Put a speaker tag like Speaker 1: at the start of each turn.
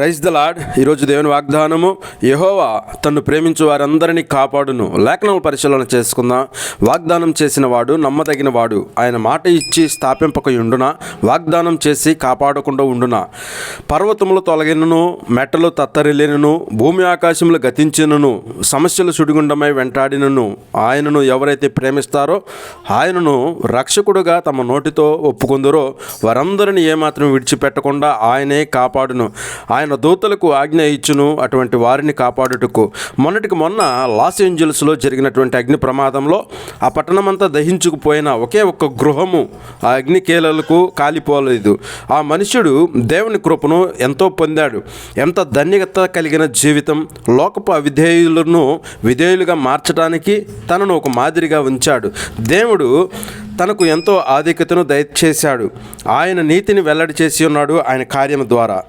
Speaker 1: Praise the lord ఈరోజు దేవుని వాగ్దానము యహోవా తన్ను ప్రేమించు వారందరినీ కాపాడును. లేఖనముల పరిశీలన చేసుకుందాం? వాగ్దానం చేసిన వాడు నమ్మదగిన వాడు. ఆయన మాట ఇచ్చి స్థాపింపక ఉండున? వాగ్దానం చేసి కాపాడకుండా ఉండున? పర్వతములు తొలగినను మెట్టలు తత్తరిలేనను భూమి ఆకాశములు గతించినను సమస్యలు సుడిగుండమై వెంటాడినను ఆయనను ఎవరైతే ప్రేమిస్తారో ఆయనను రక్షకుడుగా తమ నోటితో ఒప్పుకుందరో వారందరిని ఏమాత్రం విడిచిపెట్టకుండా ఆయనే కాపాడును. ఆయన దూతలకు ఆజ్ఞ ఇచ్చును అటువంటి వారిని కాపాడుటకు. మొన్నటికి మొన్న లాస్ ఏంజల్స్లో జరిగినటువంటి అగ్ని ప్రమాదంలో ఆ పట్టణమంతా దహించుకుపోయిన ఒకే ఒక్క గృహము ఆ అగ్ని కేలలకు కాలిపోలేదు. ఆ మనుష్యుడు దేవుని కృపను ఎంతో పొందాడు. ఎంత ధన్యత కలిగిన జీవితం. లోకపు అవిధేయులను విధేయులుగా మార్చడానికి తనను ఒక మాదిరిగా ఉంచాడు. దేవుడు తనకు ఎంతో ఆధిక్యతను దయచేశాడు. ఆయన నీతిని వెల్లడి చేసి ఉన్నాడు ఆయన కార్యం ద్వారా.